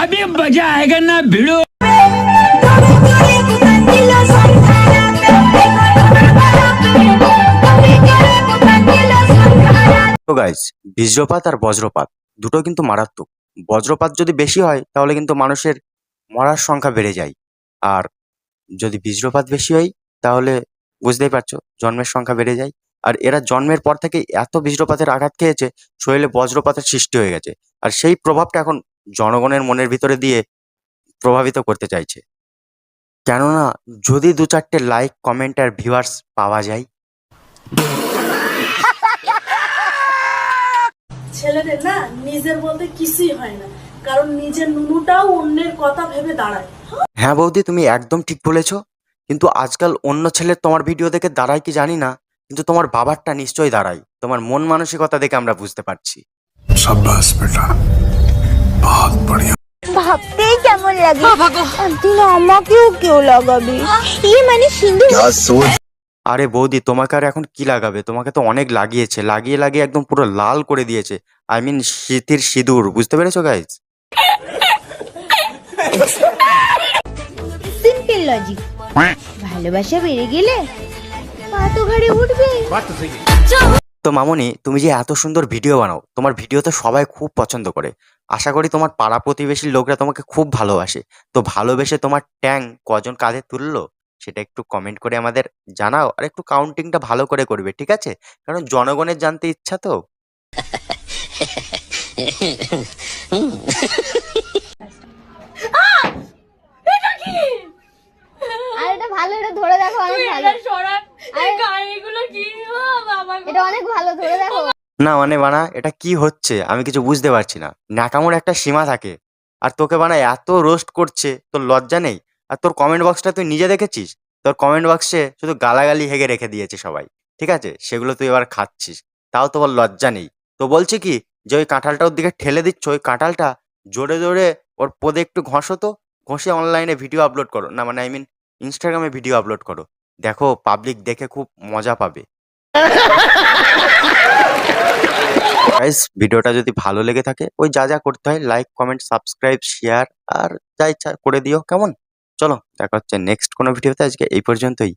अभी मजा आएगा ना भिड़ो তো গাইজ বীজ্রপাত আর বজ্রপাত দুটো কিন্তু মারাত্মক বজ্রপাত যদি বেশি হয় তাহলে কিন্তু মানুষের মরার সংখ্যা বেড়ে যায় আর যদি বীজ্রপাত বেশি হয় তাহলে বুঝতেই পারছো জন্মের সংখ্যা বেড়ে যায় আর এরা জন্মের পর থেকে এত বীজ্রপাতের আঘাত খেয়েছে শরীরে বজ্রপাতের সৃষ্টি হয়ে গেছে। আর সেই প্রভাবটা এখন জনগণের মনের ভিতরে দিয়ে প্রভাবিত করতে চাইছে। কেননা যদি দু চারটে লাইক কমেন্ট আর ভিউয়ার্স পাওয়া যায়। ছেলেদের না নিজের বলতে কিছুই হয় না। কারণ নিজের নুনুটাও অন্যের কথা ভেবে দাঁড়ায়। হ্যাঁ বৌদি তুমি একদম ঠিক বলেছ। কিন্তু আজকাল অন্য ছেলের তোমার ভিডিও দেখে দাঁড়ায় কি জানি না। কিন্তু তোমার বাবারটা নিশ্চয়ই দাঁড়ায়। তোমার মন মানসিকতা দেখে আমরা বুঝতে পারছি। আরে বৌদি তোমাকে আর এখন কি লাগাবে? তোমাকে তো অনেক লাগিয়েছে। লাগিয়ে লাগিয়ে একদম পুরো লাল করে দিয়েছে। আই মিন শীতের সিঁদুর। বুঝতে পেরেছ গাইজ ভালোবাসা বেড়ে গেলে তো ঘাড়ে উঠবে তো মামনি তুমি যে এত সুন্দর ভিডিও বানাও তোমার ভিডিও তো সবাই খুব পছন্দ করে। আশা করি তোমার পাড়া প্রতিবেশীর লোকরা তোমাকে খুব ভালোবাসে। তো ভালোবেসে তোমার ট্যাং কজন কাঁধে তুললো সেটা একটু কমেন্ট করে আমাদের জানাও আর একটু কাউন্টিংটা ভালো করে করবে ঠিক আছে? কারণ জনগণের জানতে ইচ্ছা তো। ভালো এটা ধরে দেখো অনেক ভালো। এটা অনেক ভালো ধরে দেখো। না মানে বানা এটা কি হচ্ছে? আমি কিছু বুঝতে পারছি না। ন্যাকামোর একটা সীমা থাকে। আর তোকে বানা এত রোস্ট করছে তোর লজ্জা নেই? আর তোর কমেন্ট বক্সটা তুই নিজে দেখেছিস? তোর কমেন্ট বক্সে শুধু গালাগালি হেগে রেখে দিয়েছে সবাই। ঠিক আছে? সেগুলো তুই এবার খাচ্ছিস। তাও তোর লজ্জা নেই। তো বলছি কি যে ওই কাঁঠালটা ওর দিকে ঠেলে দিচ্ছ ওই কাঁঠালটা জোরে জোরে ওর পদে একটু ঘষো তো। ঘষে অনলাইনে ভিডিও আপলোড করো। না মানে আই মিন ইনস্টাগ্রামে ভিডিও আপলোড করো। দেখো পাবলিক দেখে খুব মজা পাবে। ভিডিওটা যদি ভালো লেগে থাকে, ওই যা যা করতে হয় লাইক কমেন্ট সাবস্ক্রাইব শেয়ার আর যা ইচ্ছা করে দিও, কেমন? চলো, দেখা হচ্ছে নেক্সট কোনো ভিডিওতে। আজকে এই পর্যন্তই।